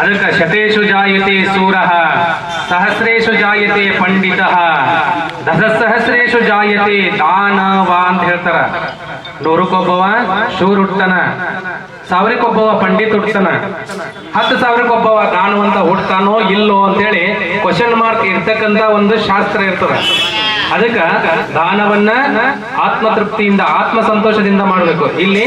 ಅದಕ್ಕೆ ಶತೇಶು ಜಾಯತೆ ಸೂರ, ಸಹಸ್ರೇಶು ಜಾಯತೆ ಪಂಡಿತಃ, ದಶಸಹಸ್ರೇಶು ಜಾಯತೆ ದಾನವ ಅಂತ ಹೇಳ್ತಾರ. ನೂರಕ್ಕೊಬ್ಬವ ಶೂರ್ ಹುಟ್ಟನ ಸಾವಿರಕ್ಕೊಬ್ಬವ ಪಂಡಿತ್ ಹುಟ್ಟನ ಹತ್ತು ಸಾವಿರಕ್ಕೊಬ್ಬವ ದಾನವಂತ ಹುಡ್ತಾನೋ ಇಲ್ಲೋ ಅಂತೇಳಿ ಕ್ವಶನ್ ಮಾರ್ಕ್ ಇರ್ತಕ್ಕಂತ ಒಂದು ಶಾಸ್ತ್ರ ಇರ್ತದ. ಅದಕ್ಕ ದಾನವನ್ನ ಆತ್ಮತೃಪ್ತಿಯಿಂದ ಆತ್ಮ ಸಂತೋಷದಿಂದ ಮಾಡಬೇಕು. ಇಲ್ಲಿ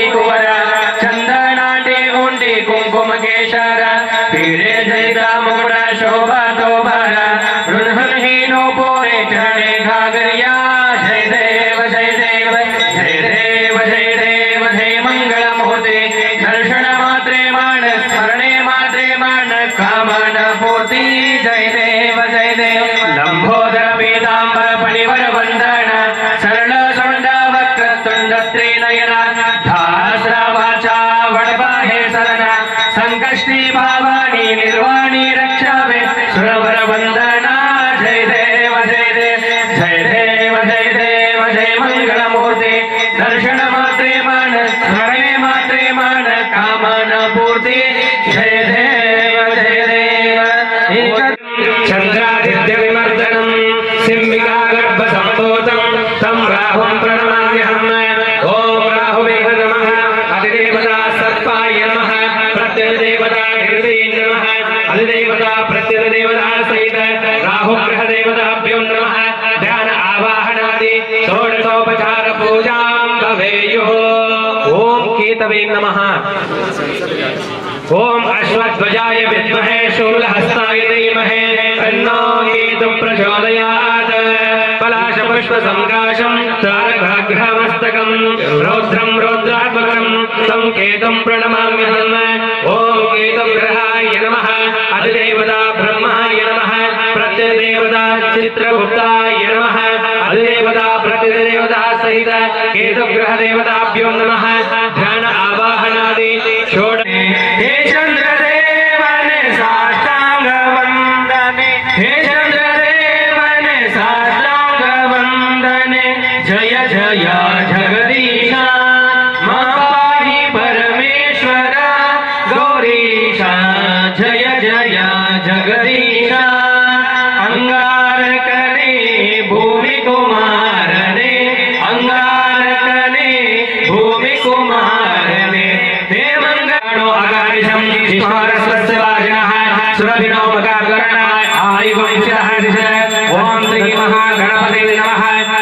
चन्द्रादित्य विमर्दनम् सिंहिका गर्भसम्पोतम् तम् राहुम् प्रणमाम्यहम् ॐ राहुवेव नम अधिदेवता सर्पाय नमः। प्रत्यदेवता हृदये नमः। अधिदेवता प्रत्यदेवता सहित राहुग्रहदेवताभ्यो नमः। ध्यान आवाहनादि षोडशोपचार पूजाम् भवेयुः। ॐ केतवे नमः। ॐ अश्वध्वजाय विद्महे शूलहस्ताय धीमहि तन्नो केतु प्रचोदयात् पलाशपुष्पसङ्काशं तारकाग्रहमस्तकं रौद्रं रौद्रात्मकं तं केतं प्रणमाम्यहम् ॐ केतुग्रहाय नमः अधिदेवता ब्रह्माय नमः प्रत्यदेवता चित्रगुप्ताय नमः अधिदेवता प्रतिदेवता सहित केतुग्रहदेवताभ्यो Yeah.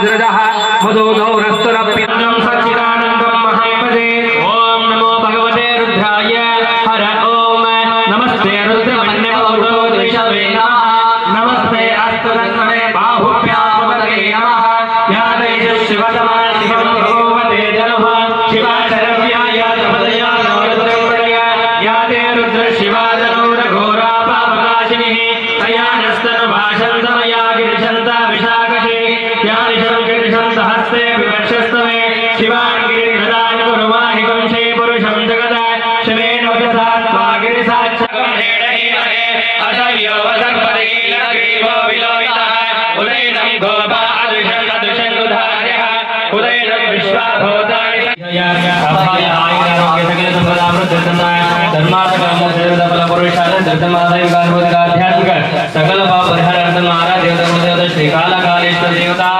मधुर्वादद्रजः मधुगौरस्तुरप्यन्नं सच्चिदानन्दं महापदे। ॐ नमो भगवते रुद्राय। नमस्ते रुद्रमन्यवौरो नमः। नमस्ते शिवाचरव्याय तपदया सकल पाप परिहारार्थम महाराज देवता गुरुदेवता श्री काल कालेश्वर देवता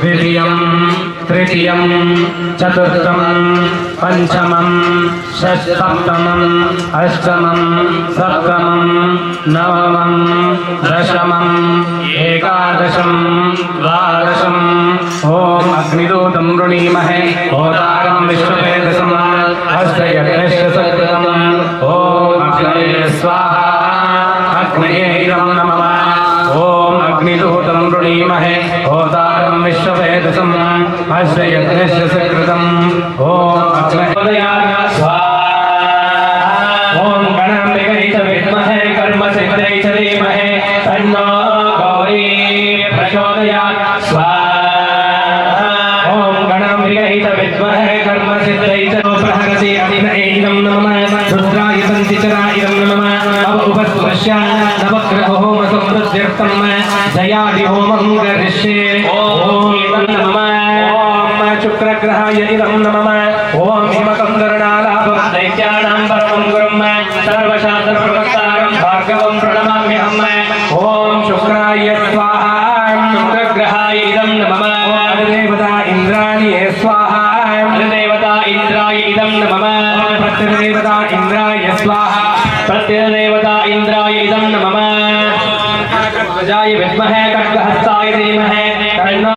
द्वितीयं, तृतीयं, चतुर्थं, पञ्चमं षष्टमम् अष्टमं, सप्तमं, नवमं दशमम् एकादशं द्वादशम् ॐ अग्निदूतं वृणीमहे होतारं विश्ववेदसम् अग्नये स्वाहा अग्नये इदं नमः ॐ अग्निदूतं वृणीमहे होतारं विश्ववेदसम् अस्य यज्ञस्य सकृतम् ॐ अग्नयोदयाय स्वाहा ॐ गणाम्बिकै विद्महे गौरी प्रचोदयात् स्वाहा ॐ गणाम्बिकै च विद्महे कर्मसिद्ध्यै च प्रहरति अतिनैनं नमः रुद्राय सन्तिचरायं नमः अव होमं करिष्ये ॐ नमः। ॐ शुक्रग्रहाय इदं नमः। ॐ हिमकन्दरणालाभं दैत्यानां परमं गुरुं सर्वशास्त्रप्रवक्तारं भार्गवं प्रणमाम्यहम् ॐ शुक्राय स्वाहा। शुक्रग्रहाय इदं नमः देवता इन्द्राणि स्वाहा। देवता इन्द्राय इदं नमः प्रत्यदेवता इन्द्राय स्वाहा। प्रत्यदेवता इन्द्राय इदं नमः ध्वजाय विद्महे